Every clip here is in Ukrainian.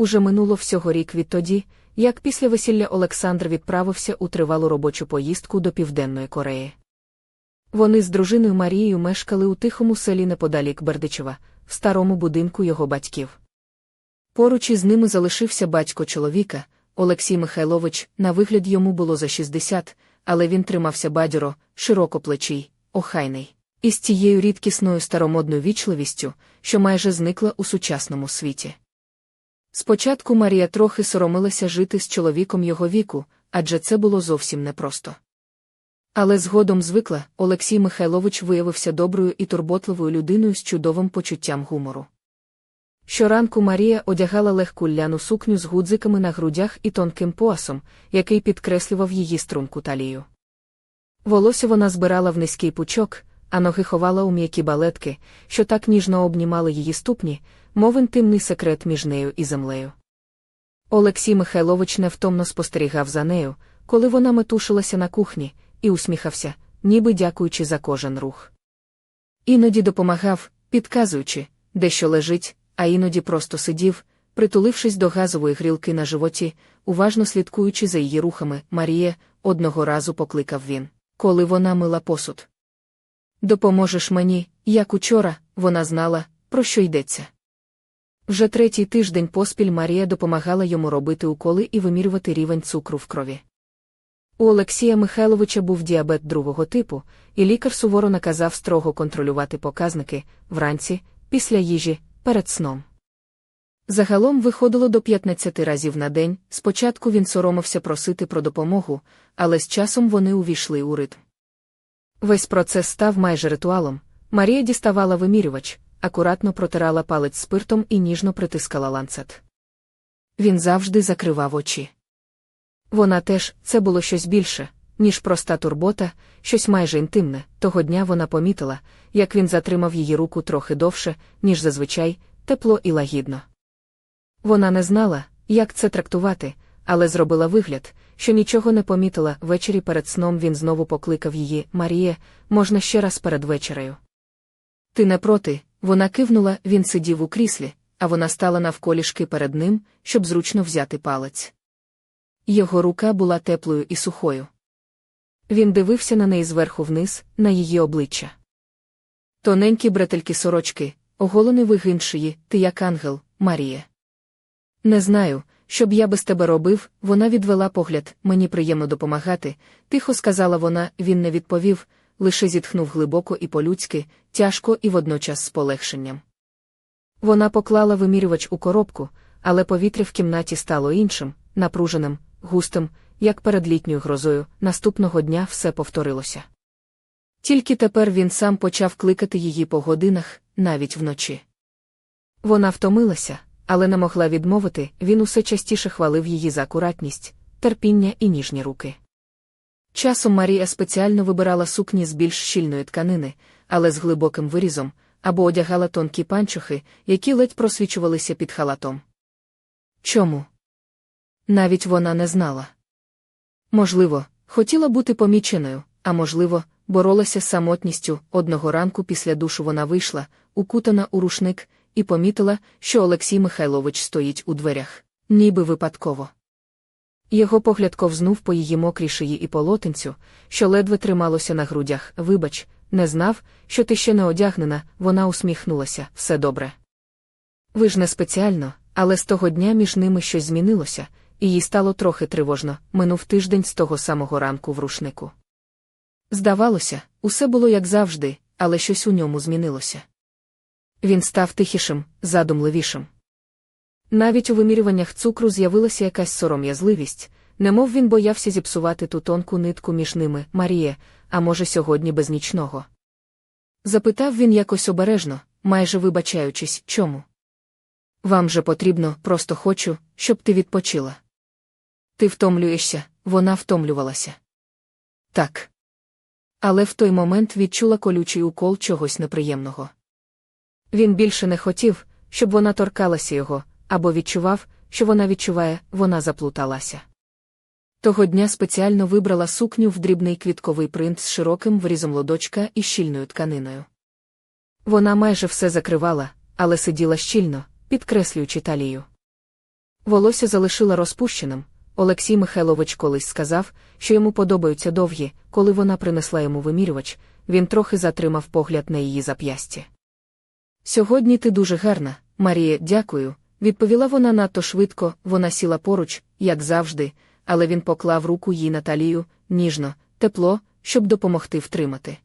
Уже минуло всього рік відтоді, як після весілля Олександр відправився у тривалу робочу поїздку до Південної Кореї. Вони з дружиною Марією мешкали у тихому селі неподалік Бердичева, в старому будинку його батьків. Поруч із ними залишився батько чоловіка, Олексій Михайлович, на вигляд йому було за 60, але він тримався бадьоро, широкоплечий, охайний, із тією рідкісною старомодною вічливістю, що майже зникла у сучасному світі. Спочатку Марія трохи соромилася жити з чоловіком його віку, адже це було зовсім непросто. Але згодом звикла, Олексій Михайлович виявився доброю і турботливою людиною з чудовим почуттям гумору. Щоранку Марія одягала легку ляну сукню з гудзиками на грудях і тонким поясом, який підкреслював її струнку талію. Волосся вона збирала в низький пучок, а ноги ховала у м'які балетки, що так ніжно обнімали її ступні, мов інтимний секрет між нею і землею. Олексій Михайлович невтомно спостерігав за нею, коли вона метушилася на кухні, і усміхався, ніби дякуючи за кожен рух. Іноді допомагав, підказуючи, де що лежить, а іноді просто сидів, притулившись до газової грілки на животі, уважно слідкуючи за її рухами, Маріє, одного разу покликав він, коли вона мила посуд. Допоможеш мені, як учора, вона знала, про що йдеться. Вже третій тиждень поспіль Марія допомагала йому робити уколи і вимірювати рівень цукру в крові. У Олексія Михайловича був діабет другого типу, і лікар суворо наказав строго контролювати показники вранці, після їжі, перед сном. Загалом виходило до 15 разів на день, спочатку він соромився просити про допомогу, але з часом вони увійшли у ритм. Весь процес став майже ритуалом. Марія діставала вимірювач, акуратно протирала палець спиртом і ніжно притискала ланцет. Він завжди закривав очі. Вона теж, це було щось більше, ніж проста турбота, щось майже інтимне. Того дня вона помітила, як він затримав її руку трохи довше, ніж зазвичай, тепло і лагідно. Вона не знала, як це трактувати, але зробила вигляд, що нічого не помітила. Ввечері перед сном він знову покликав її Маріє, можна ще раз перед вечерею. Ти не проти, вона кивнула, він сидів у кріслі, а вона стала навколішки перед ним, щоб зручно взяти палець. Його рука була теплою і сухою. Він дивився на неї зверху вниз, на її обличчя. Тоненькі бретельки сорочки, оголений вигин шиї, ти як ангел, Маріє. Не знаю, що б я без тебе робив, вона відвела погляд, мені приємно допомагати, тихо сказала вона, він не відповів, лише зітхнув глибоко і по-людськи, тяжко і водночас з полегшенням. Вона поклала вимірювач у коробку, але повітря в кімнаті стало іншим, напруженим, густим, як перед літньою грозою, наступного дня все повторилося. Тільки тепер він сам почав кликати її по годинах, навіть вночі. Вона втомилася, але не могла відмовити, він усе частіше хвалив її за акуратність, терпіння і ніжні руки. Часом Марія спеціально вибирала сукні з більш щільної тканини, але з глибоким вирізом, або одягала тонкі панчохи, які ледь просвічувалися під халатом. Чому? Навіть вона не знала. Можливо, хотіла бути поміченою, а можливо, боролася з самотністю. Одного ранку після душу вона вийшла, укутана у рушник, і помітила, що Олексій Михайлович стоїть у дверях, ніби випадково. Його погляд ковзнув по її мокрій шиї і полотенцю, що ледве трималося на грудях. Вибач, не знав, що ти ще не одягнена, вона усміхнулася, все добре. Ви ж не спеціально, але з того дня між ними щось змінилося, і їй стало трохи тривожно, минув тиждень з того самого ранку в рушнику. Здавалося, усе було як завжди, але щось у ньому змінилося. Він став тихішим, задумливішим. Навіть у вимірюваннях цукру з'явилася якась сором'язливість, немов він боявся зіпсувати ту тонку нитку між ними, Маріє, а може, сьогодні без нічного. Запитав він якось обережно, майже вибачаючись, чому. Вам же потрібно, просто хочу, щоб ти відпочила. Ти втомлюєшся, вона втомлювалася. Так. Але в той момент відчула колючий укол чогось неприємного. Він більше не хотів, щоб вона торкалася його, або відчував, що вона відчуває, вона заплуталася. Того дня спеціально вибрала сукню в дрібний квітковий принт з широким врізом лодочка і щільною тканиною. Вона майже все закривала, але сиділа щільно, підкреслюючи талію. Волосся залишила розпущеним. Олексій Михайлович колись сказав, що йому подобаються довгі, коли вона принесла йому вимірювач, він трохи затримав погляд на її зап'ясті. Сьогодні ти дуже гарна, Марія, дякую, відповіла вона надто швидко, вона сіла поруч, як завжди, але він поклав руку їй на талію, ніжно, тепло, щоб допомогти втримати.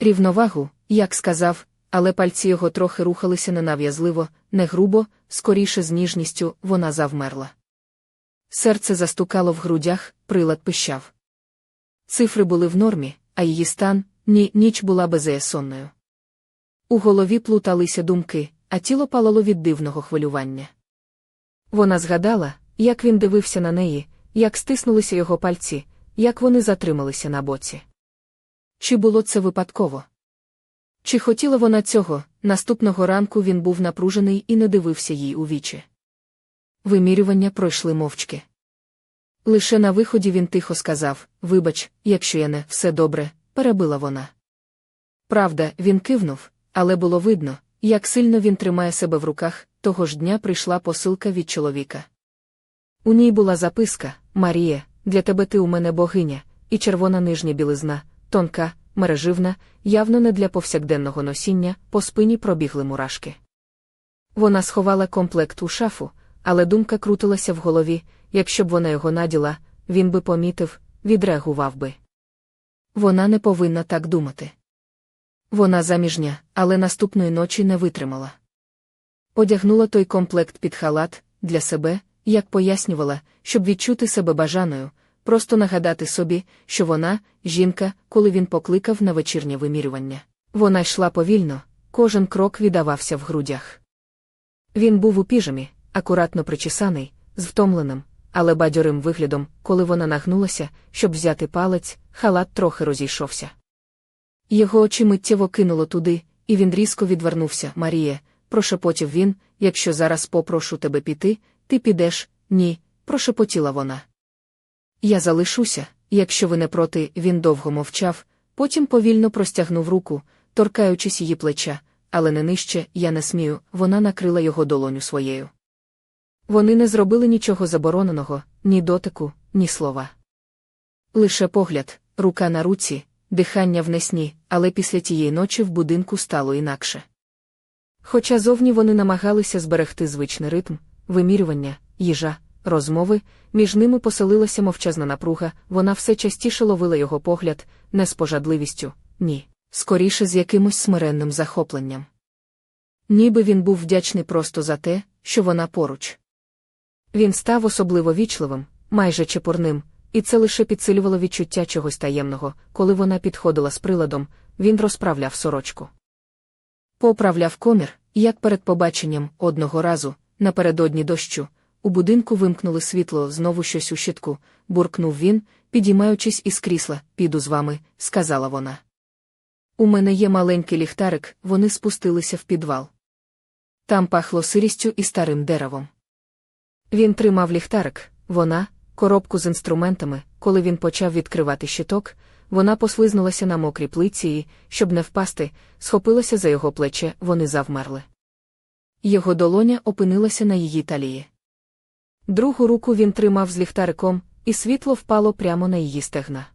Рівновагу, як сказав, але пальці його трохи рухалися ненав'язливо, не грубо, скоріше з ніжністю, вона завмерла. Серце застукало в грудях, прилад пищав. Цифри були в нормі, а її стан ні, ніч була безеясонною. У голові плуталися думки, а тіло палало від дивного хвилювання. Вона згадала, як він дивився на неї, як стиснулися його пальці, як вони затрималися на боці. Чи було це випадково? Чи хотіла вона цього, наступного ранку він був напружений і не дивився їй у вічі. Вимірювання пройшли мовчки. Лише на виході він тихо сказав Вибач, якщо я не все добре, перебила вона. Правда, він кивнув, але було видно, як сильно він тримає себе в руках, того ж дня прийшла посилка від чоловіка. У ній була записка Марія, для тебе ти у мене богиня, і червона нижня білизна, тонка, мереживна, явно не для повсякденного носіння, по спині пробігли мурашки. Вона сховала комплект у шафу, але думка крутилася в голові якщо б вона його наділа, він би помітив, відреагував би. Вона не повинна так думати. Вона заміжня, але наступної ночі не витримала. Одягнула той комплект під халат для себе, як пояснювала, щоб відчути себе бажаною, просто нагадати собі, що вона, жінка, коли він покликав на вечірнє вимірювання. Вона йшла повільно, кожен крок віддавався в грудях. Він був у піжамі, акуратно причесаний, з втомленим, але бадьорим виглядом, коли вона нагнулася, щоб взяти палець, халат трохи розійшовся. Його очі миттєво кинуло туди, і він різко відвернувся. Маріє, прошепотів він, якщо зараз попрошу тебе піти, ти підеш, ні, прошепотіла вона. Я залишуся, якщо ви не проти, він довго мовчав, потім повільно простягнув руку, торкаючись її плеча, але не нижче, я не смію, вона накрила його долоню своєю. Вони не зробили нічого забороненого, ні дотику, ні слова. Лише погляд, рука на руці, дихання в несні, але після тієї ночі в будинку стало інакше. Хоча зовні вони намагалися зберегти звичний ритм, вимірювання, їжа, розмови, між ними поселилася мовчазна напруга, вона все частіше ловила його погляд, не з пожадливістю, ні, скоріше з якимось смиренним захопленням. Ніби він був вдячний просто за те, що вона поруч. Він став особливо вічливим, майже чепурним, і це лише підсилювало відчуття чогось таємного, коли вона підходила з приладом, він розправляв сорочку. Поправляв комір, як перед побаченням, одного разу, напередодні дощу, у будинку вимкнули світло, знову щось у щитку, буркнув він, підіймаючись із крісла, піду з вами, сказала вона. У мене є маленький ліхтарик, вони спустилися в підвал. Там пахло сирістю і старим деревом. Він тримав ліхтарик, вона, коробку з інструментами, коли він почав відкривати щиток, вона послизнулася на мокрій плиці і, щоб не впасти, схопилася за його плече, вони завмерли. Його долоня опинилася на її талії. Другу руку він тримав з ліхтариком, і світло впало прямо на її стегна.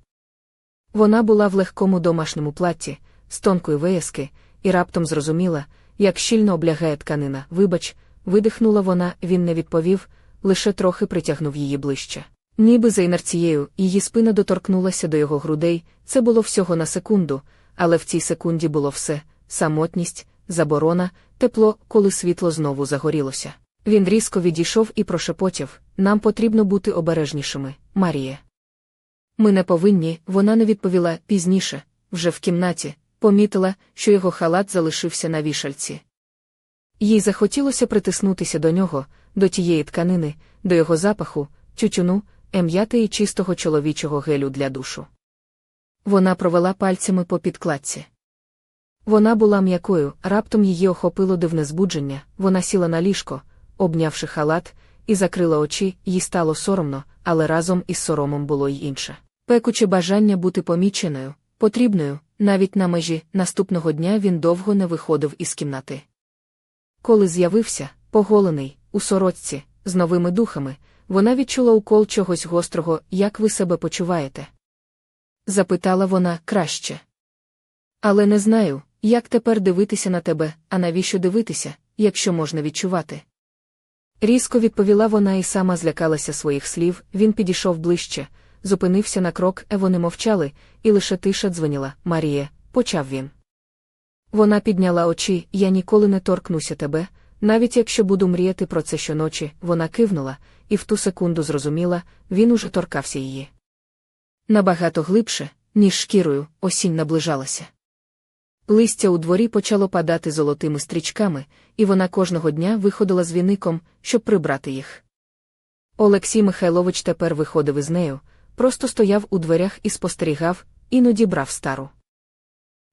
Вона була в легкому домашньому платті, з тонкої вияски, і раптом зрозуміла, як щільно облягає тканина. Вибач, видихнула вона, він не відповів, лише трохи притягнув її ближче. Ніби за інерцією, її спина доторкнулася до його грудей, це було всього на секунду, але в цій секунді було все самотність, заборона, тепло, коли світло знову загорілося. Він різко відійшов і прошепотів нам потрібно бути обережнішими, Маріє. Ми не повинні, вона не відповіла пізніше, вже в кімнаті, помітила, що його халат залишився на вішальці. Їй захотілося притиснутися до нього, до тієї тканини, до його запаху, тютюну, ем'яти і чистого чоловічого гелю для душу. Вона провела пальцями по підкладці. Вона була м'якою, раптом її охопило дивне збудження, вона сіла на ліжко, обнявши халат, і закрила очі, їй стало соромно, але разом із соромом було й інше. Пекуче бажання бути поміченою, потрібною, навіть на межі наступного дня він довго не виходив із кімнати. Коли з'явився, поголений, у сорочці, з новими духами, вона відчула укол чогось гострого, як ви себе почуваєте? Запитала вона краще. Але не знаю, як тепер дивитися на тебе, а навіщо дивитися, якщо можна відчувати. Різко відповіла вона і сама злякалася своїх слів, він підійшов ближче, зупинився на крок, а вони мовчали, і лише тиша дзвоніла Маріє, почав він. Вона підняла очі, я ніколи не торкнуся тебе, навіть якщо буду мріяти про це щоночі, вона кивнула, і в ту секунду зрозуміла, він уже торкався її. Набагато глибше, ніж шкірою, осінь наближалася. Листя у дворі почало падати золотими стрічками, і вона кожного дня виходила з віником, щоб прибрати їх. Олексій Михайлович тепер виходив із нею, просто стояв у дверях і спостерігав, іноді брав стару.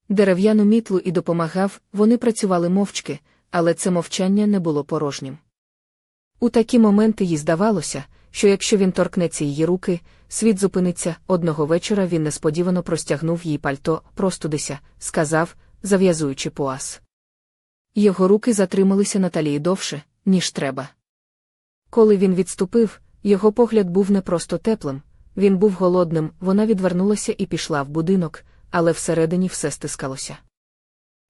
Дерев'яну мітлу і допомагав, вони працювали мовчки, але це мовчання не було порожнім. У такі моменти їй здавалося, що якщо він торкнеться її руки, світ зупиниться. Одного вечора він несподівано простягнув їй пальто, простудися, сказав, зав'язуючи пояс. Його руки затрималися на талії довше, ніж треба. Коли він відступив, його погляд був не просто теплим, він був голодним, вона відвернулася і пішла в будинок, але всередині все стискалося.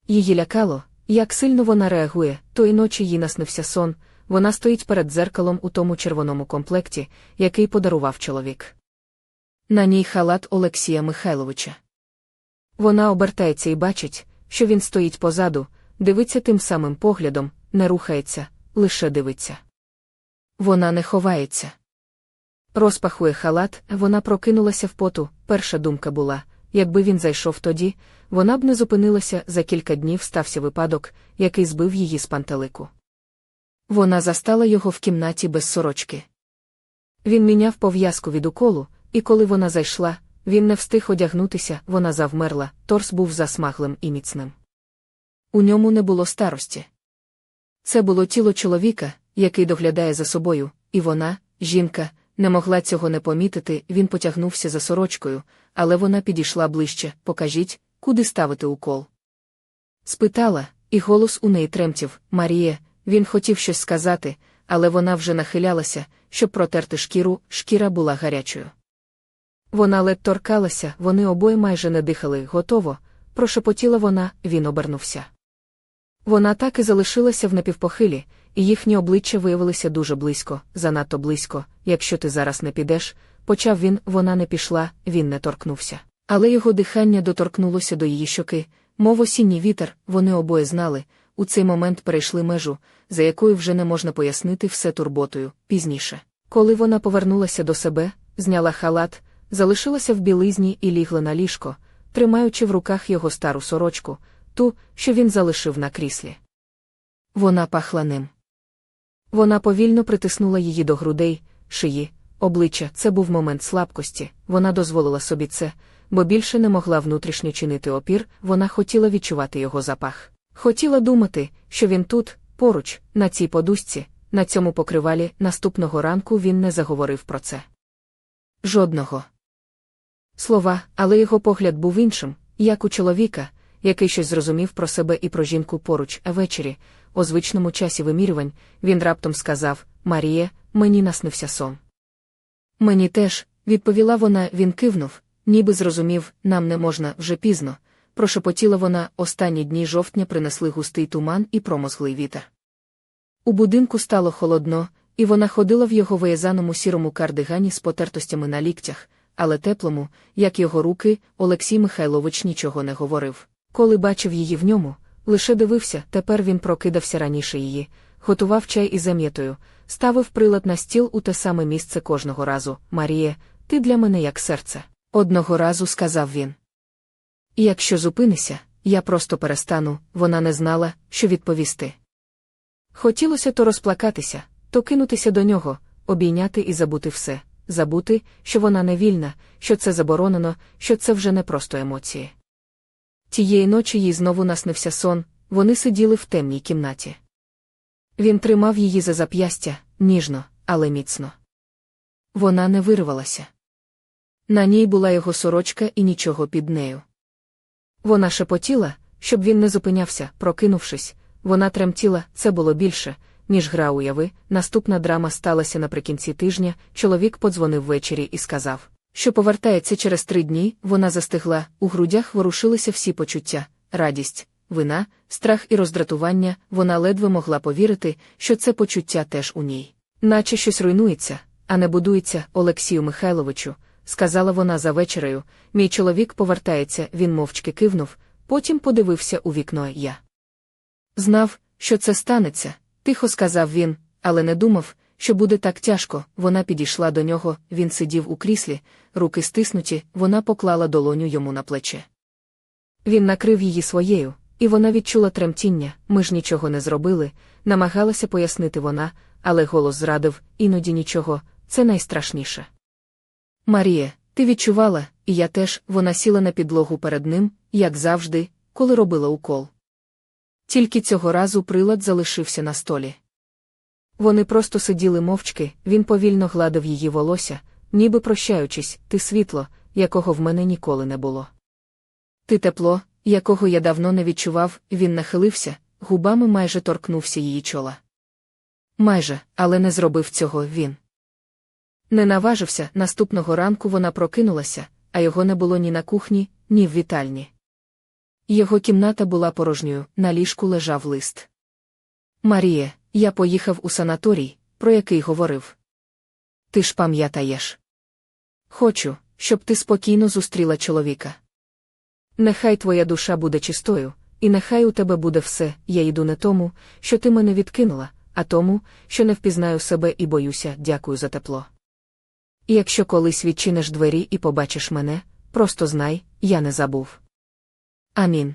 Її лякало, як сильно вона реагує, тої ночі їй наснився сон, вона стоїть перед дзеркалом у тому червоному комплекті, який подарував чоловік. На ній халат Олексія Михайловича. Вона обертається і бачить, що він стоїть позаду, дивиться тим самим поглядом, не рухається, лише дивиться. Вона не ховається. Розпахує халат, вона прокинулася в поту. Перша думка була якби він зайшов тоді, вона б не зупинилася за кілька днів стався випадок, який збив її з пантелику. Вона застала його в кімнаті без сорочки. Він міняв пов'язку від уколу, і коли вона зайшла, він не встиг одягнутися, вона завмерла, торс був засмаглим і міцним. У ньому не було старості. Це було тіло чоловіка, який доглядає за собою, і вона, жінка, не могла цього не помітити, він потягнувся за сорочкою, але вона підійшла ближче покажіть, куди ставити укол. Спитала, і голос у неї тремтів Маріє, він хотів щось сказати, але вона вже нахилялася, щоб протерти шкіру, шкіра була гарячою. Вона ледь торкалася, вони обоє майже не дихали, готово, прошепотіла вона, він обернувся. Вона так і залишилася в напівпохилі, і їхні обличчя виявилися дуже близько, занадто близько. Якщо ти зараз не підеш, почав він, вона не пішла, він не торкнувся. Але його дихання доторкнулося до її щоки, мов осінній вітер, вони обоє знали, у цей момент перейшли межу, за якою вже не можна пояснити все турботою. Пізніше. Коли вона повернулася до себе, зняла халат, залишилася в білизні і лігла на ліжко, тримаючи в руках його стару сорочку, ту, що він залишив на кріслі. Вона пахла ним. Вона повільно притиснула її до грудей, шиї, обличчя. Це був момент слабкості, вона дозволила собі це, бо більше не могла внутрішньо чинити опір, вона хотіла відчувати його запах. Хотіла думати, що він тут, поруч, на цій подушці, на цьому покривалі, наступного ранку він не заговорив про це. Жодного слова, але його погляд був іншим, як у чоловіка, який щось зрозумів про себе і про жінку поруч, а ввечері, у звичному часі вимірювань, він раптом сказав Маріє, мені наснився сон. Мені теж, відповіла вона, він кивнув, ніби зрозумів, нам не можна вже пізно. Прошепотіла вона, останні дні жовтня принесли густий туман і промозглий вітер. У будинку стало холодно, і вона ходила в його виязаному сірому кардигані з потертостями на ліктях, але теплому, як його руки, Олексій Михайлович нічого не говорив. Коли бачив її в ньому, лише дивився, тепер він прокидався раніше її, готував чай із зам'ятою, ставив прилад на стіл у те саме місце кожного разу. Маріє, ти для мене як серце. Одного разу сказав він. Якщо зупинися, я просто перестану, вона не знала, що відповісти. Хотілося то розплакатися, то кинутися до нього, обійняти і забути все, забути, що вона не вільна, що це заборонено, що це вже не просто емоції. Тієї ночі їй знову наснився сон, вони сиділи в темній кімнаті. Він тримав її за зап'ястя, ніжно, але міцно. Вона не вирвалася. На ній була його сорочка і нічого під нею. Вона шепотіла, щоб він не зупинявся, прокинувшись, вона тремтіла, це було більше, ніж гра уяви. Наступна драма сталася наприкінці тижня. Чоловік подзвонив ввечері і сказав, що повертається через три дні. Вона застигла, у грудях ворушилися всі почуття, радість, вина, страх і роздратування. Вона ледве могла повірити, що це почуття теж у ній. Наче щось руйнується, а не будується, Олексію Михайловичу, сказала вона за вечерею. Мій чоловік повертається, він мовчки кивнув, потім подивився у вікно я. Знав, що це станеться, тихо сказав він, але не думав, що буде так тяжко. Вона підійшла до нього, він сидів у кріслі, руки стиснуті, вона поклала долоню йому на плече. Він накрив її своєю, і вона відчула тремтіння, ми ж нічого не зробили, намагалася пояснити вона, але голос зрадив, іноді нічого, це найстрашніше. Марія, ти відчувала, і я теж, вона сіла на підлогу перед ним, як завжди, коли робила укол. Тільки цього разу прилад залишився на столі. Вони просто сиділи мовчки, він повільно гладив її волосся, ніби прощаючись, ти світло, якого в мене ніколи не було. Ти тепло, якого я давно не відчував, він нахилився, губами майже торкнувся її чола. Майже, але не зробив цього він. Не наважився, наступного ранку вона прокинулася, а його не було ні на кухні, ні в вітальні. Його кімната була порожньою, на ліжку лежав лист. Маріє, я поїхав у санаторій, про який говорив. Ти ж пам'ятаєш. Хочу, щоб ти спокійно зустріла чоловіка. Нехай твоя душа буде чистою, і нехай у тебе буде все, я йду не тому, що ти мене відкинула, а тому, що не впізнаю себе і боюся, дякую за тепло. І якщо колись відчиниш двері і побачиш мене, просто знай, я не забув. Амін.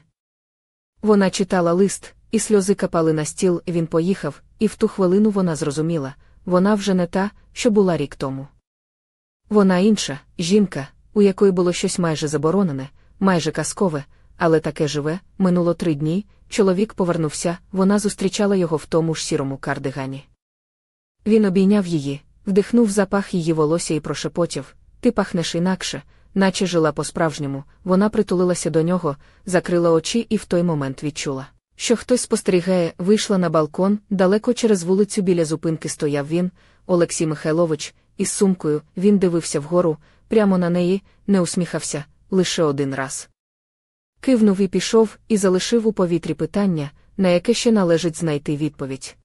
Вона читала лист, і сльози капали на стіл, він поїхав, і в ту хвилину вона зрозуміла вона вже не та, що була рік тому. Вона інша, жінка, у якої було щось майже заборонене, майже казкове, але таке живе, минуло три дні, чоловік повернувся, вона зустрічала його в тому ж сірому кардигані. Він обійняв її, вдихнув запах її волосся і прошепотів Ти пахнеш інакше, наче жила по-справжньому, вона притулилася до нього, закрила очі і в той момент відчула, що хтось спостерігає, вийшла на балкон, далеко через вулицю біля зупинки стояв він, Олексій Михайлович, із сумкою, він дивився вгору, прямо на неї, не усміхався, лише один раз. Кивнув і пішов, і залишив у повітрі питання, на яке ще належить знайти відповідь.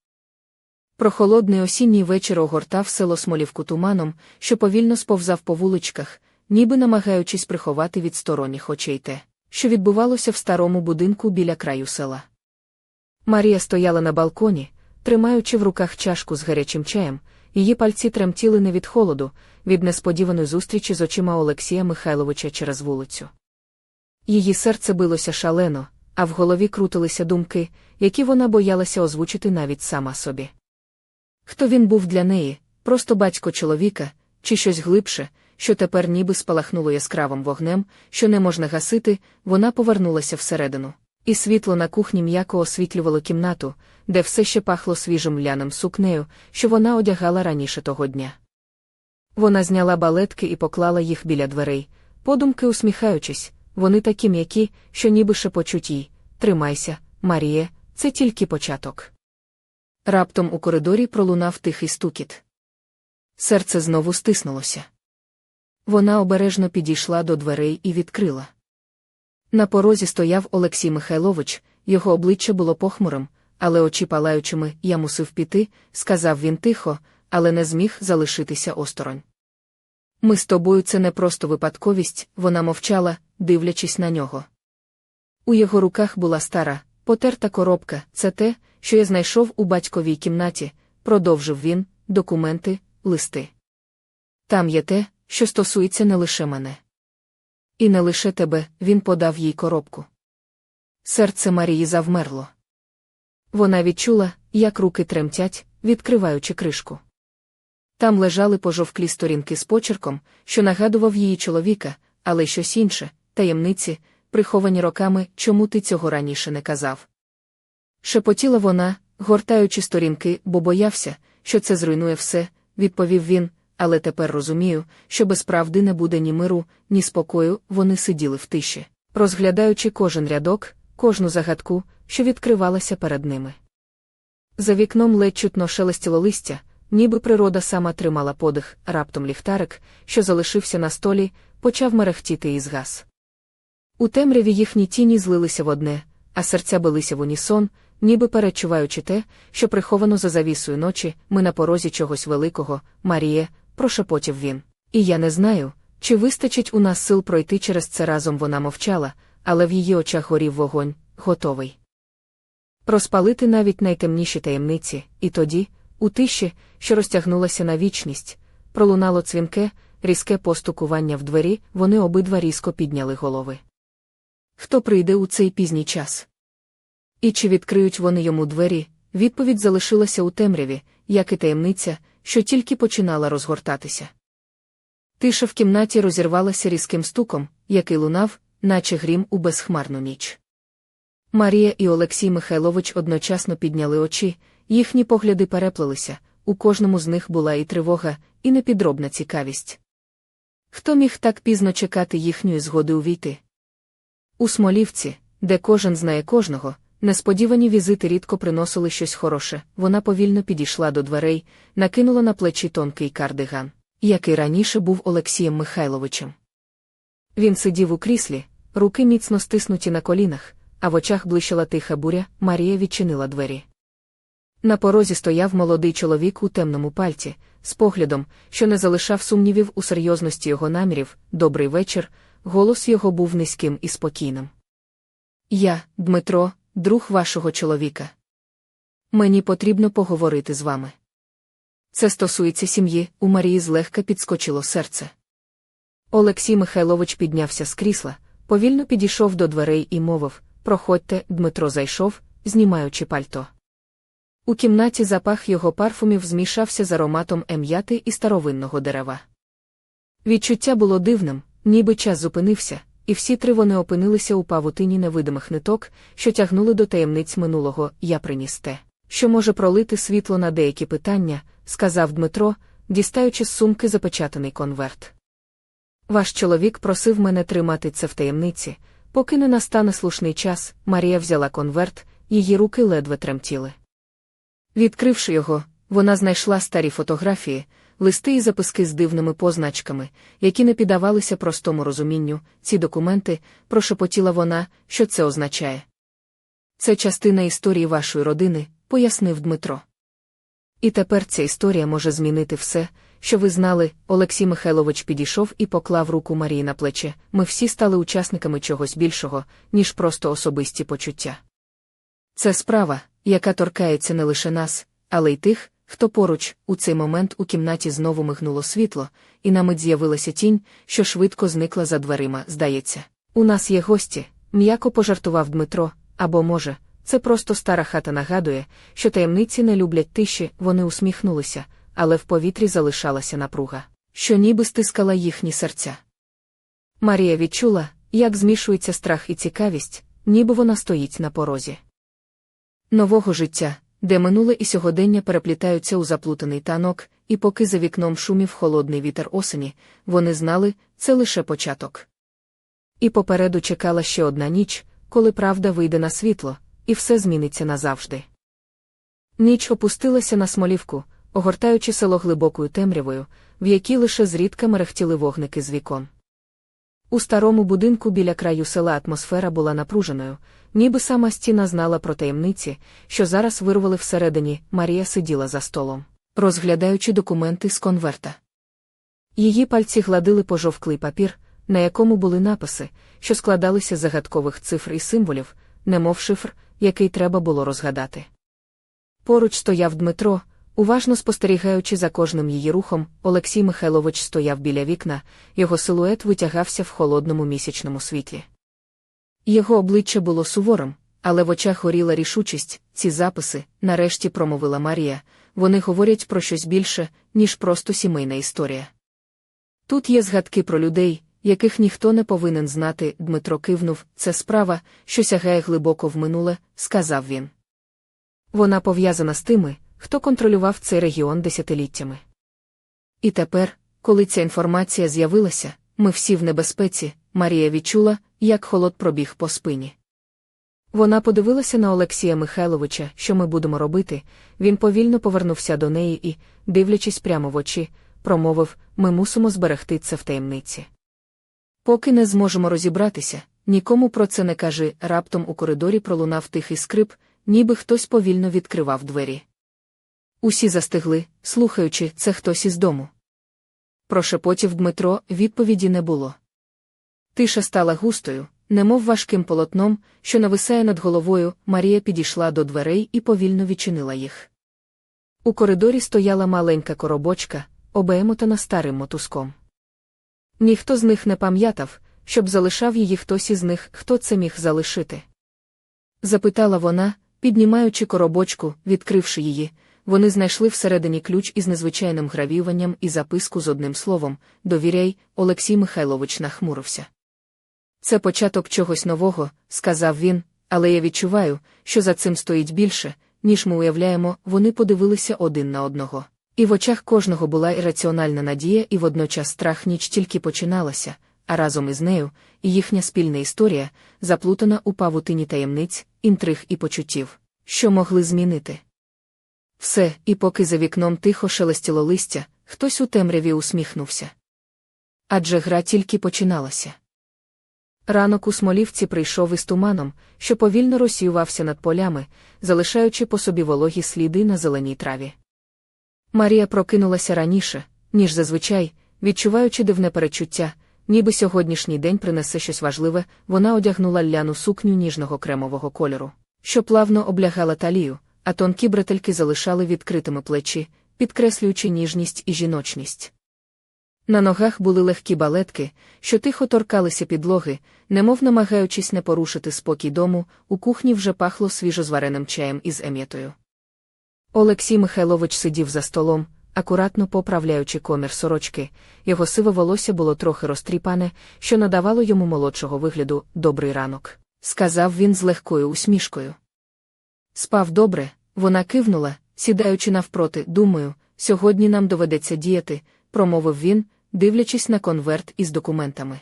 Прохолодний осінній вечір огортав село Смолівку туманом, що повільно сповзав по вуличках, ніби намагаючись приховати від сторонніх очей те, що відбувалося в старому будинку біля краю села. Марія стояла на балконі, тримаючи в руках чашку з гарячим чаєм, її пальці тремтіли не від холоду, від несподіваної зустрічі з очима Олексія Михайловича через вулицю. Її серце билося шалено, а в голові крутилися думки, які вона боялася озвучити навіть сама собі. Хто він був для неї, просто батько чоловіка, чи щось глибше, що тепер ніби спалахнуло яскравим вогнем, що не можна гасити, вона повернулася всередину. І світло на кухні м'яко освітлювало кімнату, де все ще пахло свіжим ляним сукнею, що вона одягала раніше того дня. Вона зняла балетки і поклала їх біля дверей, подумки усміхаючись, вони такі м'які, що ніби шепочуть їй Тримайся, Маріє, це тільки початок. Раптом у коридорі пролунав тихий стукіт. Серце знову стиснулося. Вона обережно підійшла до дверей і відкрила. На порозі стояв Олексій Михайлович, його обличчя було похмурим, але очі палаючими я мусив піти, сказав він тихо, але не зміг залишитися осторонь. Ми з тобою це не просто випадковість, вона мовчала, дивлячись на нього. У його руках була стара, потерта коробка, це те, що я знайшов у батьковій кімнаті, продовжив він, документи, листи. Там є те, що стосується не лише мене. І не лише тебе, він подав їй коробку. Серце Марії завмерло. Вона відчула, як руки тремтять, відкриваючи кришку. Там лежали пожовклі сторінки з почерком, що нагадував її чоловіка, але щось інше, таємниці, приховані роками, чому ти цього раніше не казав. Шепотіла вона, гортаючи сторінки, бо боявся, що це зруйнує все, відповів він, але тепер розумію, що без правди не буде ні миру, ні спокою, вони сиділи в тиші, розглядаючи кожен рядок, кожну загадку, що відкривалася перед ними. За вікном ледь чутно шелестіло листя, ніби природа сама тримала подих, раптом ліхтарик, що залишився на столі, почав мерехтіти і згас. У темряві їхні тіні злилися в одне, а серця билися в унісон, ніби перечуваючи те, що приховано за завісою ночі, ми на порозі чогось великого, Маріє, прошепотів він. І я не знаю, чи вистачить у нас сил пройти через це разом вона мовчала, але в її очах горів вогонь, готовий. Розпалити навіть найтемніші таємниці, і тоді, у тиші, що розтягнулася на вічність, пролунало цвінке, різке постукування в двері, вони обидва різко підняли голови. Хто прийде у цей пізній час? І чи відкриють вони йому двері? Відповідь залишилася у темряві, як і таємниця, що тільки починала розгортатися. Тиша в кімнаті розірвалася різким стуком, який лунав, наче грім у безхмарну ніч. Марія і Олексій Михайлович одночасно підняли очі, їхні погляди переплелися, у кожному з них була і тривога, і непідробна цікавість. Хто міг так пізно чекати їхньої згоди увійти? У Смолівці, де кожен знає кожного, несподівані візити рідко приносили щось хороше, вона повільно підійшла до дверей, накинула на плечі тонкий кардиган, який раніше був Олексієм Михайловичем. Він сидів у кріслі, руки міцно стиснуті на колінах, а в очах блищала тиха буря, Марія відчинила двері. На порозі стояв молодий чоловік у темному пальті, з поглядом, що не залишав сумнівів у серйозності його намірів. Добрий вечір, голос його був низьким і спокійним. Я, Дмитро, друг вашого чоловіка. Мені потрібно поговорити з вами. Це стосується сім'ї, у Марії злегка підскочило серце. Олексій Михайлович піднявся з крісла, повільно підійшов до дверей і мовив Проходьте, Дмитро зайшов, знімаючи пальто. У кімнаті запах його парфумів змішався з ароматом ем'яти і старовинного дерева. Відчуття було дивним, ніби час зупинився, і всі три вони опинилися у павутині невидимих ниток, що тягнули до таємниць минулого Я приніс те, що може пролити світло на деякі питання, сказав Дмитро, дістаючи з сумки запечатаний конверт. Ваш чоловік просив мене тримати це в таємниці, поки не настане слушний час, Марія взяла конверт, її руки ледве тремтіли. Відкривши його, вона знайшла старі фотографії, листи і записки з дивними позначками, які не піддавалися простому розумінню, ці документи, прошепотіла вона, що це означає. Це частина історії вашої родини, пояснив Дмитро. І тепер ця історія може змінити все, що ви знали, Олексій Михайлович підійшов і поклав руку Марії на плече. Ми всі стали учасниками чогось більшого, ніж просто особисті почуття. Це справа, яка торкається не лише нас, але й тих, хто поруч, у цей момент у кімнаті знову мигнуло світло, і на мить з'явилася тінь, що швидко зникла за дверима, здається. У нас є гості, м'яко пожартував Дмитро, або, може, це просто стара хата нагадує, що таємниці не люблять тиші, вони усміхнулися, але в повітрі залишалася напруга, що ніби стискала їхні серця. Марія відчула, як змішується страх і цікавість, ніби вона стоїть на порозі. Нового життя, де минуле і сьогодення переплітаються у заплутаний танок, і поки за вікном шумів холодний вітер осені, вони знали, це лише початок. І попереду чекала ще одна ніч, коли правда вийде на світло, і все зміниться назавжди. Ніч опустилася на смолівку, огортаючи село глибокою темрявою, в якій лише зрідка мерехтіли вогники з вікон. У старому будинку біля краю села атмосфера була напруженою, ніби сама стіна знала про таємниці, що зараз вирвали всередині, Марія сиділа за столом, розглядаючи документи з конверта. Її пальці гладили пожовклий папір, на якому були написи, що складалися загадкових цифр і символів, немов шифр, який треба було розгадати. Поруч стояв Дмитро, уважно спостерігаючи за кожним її рухом, Олексій Михайлович стояв біля вікна, його силует витягався в холодному місячному світлі. Його обличчя було суворим, але в очах горіла рішучість, ці записи, нарешті промовила Марія, вони говорять про щось більше, ніж просто сімейна історія. Тут є згадки про людей, яких ніхто не повинен знати, Дмитро кивнув, це справа, що сягає глибоко в минуле, сказав він. Вона пов'язана з тими, хто контролював цей регіон десятиліттями. І тепер, коли ця інформація з'явилася, ми всі в небезпеці, Марія відчула, як холод пробіг по спині. Вона подивилася на Олексія Михайловича, що ми будемо робити. Він повільно повернувся до неї і, дивлячись прямо в очі, промовив ми мусимо зберегти це в таємниці. Поки не зможемо розібратися, нікому про це не кажи, раптом у коридорі пролунав тихий скрип, ніби хтось повільно відкривав двері. Усі застигли, слухаючи, це хтось із дому. Прошепотів Дмитро, відповіді не було. Тиша стала густою, немов важким полотном, що нависає над головою, Марія підійшла до дверей і повільно відчинила їх. У коридорі стояла маленька коробочка, обемотана старим мотузком. Ніхто з них не пам'ятав, щоб залишав її хтось із них, хто це міг залишити. Запитала вона, піднімаючи коробочку, відкривши її, вони знайшли всередині ключ із незвичайним гравіванням і записку з одним словом Довіряй, Олексій Михайлович нахмурився. Це початок чогось нового, сказав він, але я відчуваю, що за цим стоїть більше, ніж ми уявляємо, вони подивилися один на одного. І в очах кожного була ірраціональна надія, і водночас страх ніч тільки починалася, а разом із нею і їхня спільна історія, заплутана у павутині таємниць, інтриг і почуттів, що могли змінити. Все, і поки за вікном тихо шелестіло листя, хтось у темряві усміхнувся. Адже гра тільки починалася. Ранок у Смолівці прийшов із туманом, що повільно розсіювався над полями, залишаючи по собі вологі сліди на зеленій траві. Марія прокинулася раніше, ніж зазвичай, відчуваючи дивне перечуття, ніби сьогоднішній день принесе щось важливе, вона одягнула ляну сукню ніжного кремового кольору, що плавно облягала талію, а тонкі бретельки залишали відкритими плечі, підкреслюючи ніжність і жіночність. На ногах були легкі балетки, що тихо торкалися підлоги, немов намагаючись не порушити спокій дому, у кухні вже пахло свіжозвареним чаєм із ем'ятою. Олексій Михайлович сидів за столом, акуратно поправляючи комір сорочки, його сиве волосся було трохи розтріпане, що надавало йому молодшого вигляду добрий ранок, сказав він з легкою усмішкою. Спав добре, вона кивнула, сідаючи навпроти, думаю, сьогодні нам доведеться діяти, промовив він, дивлячись на конверт із документами.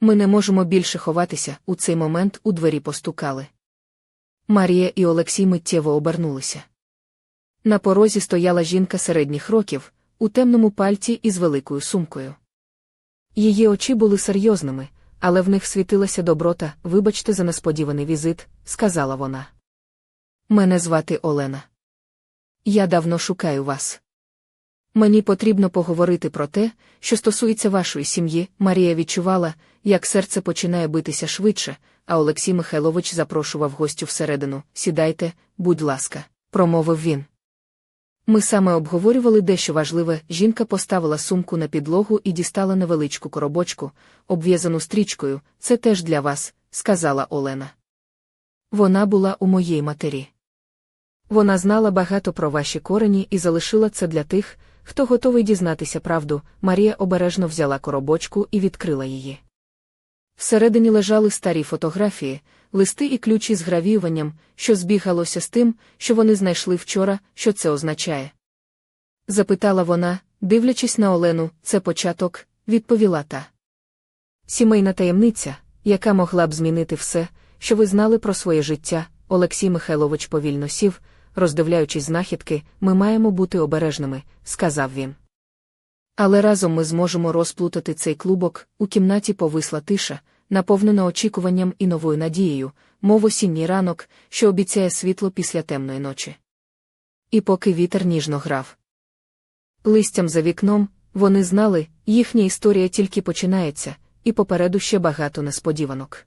Ми не можемо більше ховатися, у цей момент у двері постукали. Марія і Олексій миттєво обернулися. На порозі стояла жінка середніх років, у темному пальті із великою сумкою. Її очі були серйозними, але в них світилася доброта, вибачте за несподіваний візит, сказала вона. Мене звати Олена. Я давно шукаю вас. Мені потрібно поговорити про те, що стосується вашої сім'ї. Марія відчувала, як серце починає битися швидше, а Олексій Михайлович запрошував гостю всередину. Сідайте, будь ласка, промовив він. Ми саме обговорювали дещо важливе. Жінка поставила сумку на підлогу і дістала невеличку коробочку, обв'язану стрічкою. Це теж для вас, сказала Олена. Вона була у моїй матері. Вона знала багато про ваші корені і залишила це для тих, хто готовий дізнатися правду. Марія обережно взяла коробочку і відкрила її. Всередині лежали старі фотографії, листи і ключі з гравіюванням, що збігалося з тим, що вони знайшли вчора, що це означає. Запитала вона, дивлячись на Олену, це початок, відповіла та. Сімейна таємниця, яка могла б змінити все, що ви знали про своє життя, Олексій Михайлович повільно сів, роздивляючись знахідки, ми маємо бути обережними, сказав він. Але разом ми зможемо розплутати цей клубок, у кімнаті повисла тиша, наповнена очікуванням і новою надією, мов осінній ранок, що обіцяє світло після темної ночі. І поки вітер ніжно грав. Листям за вікном, вони знали, їхня історія тільки починається, і попереду ще багато несподіванок.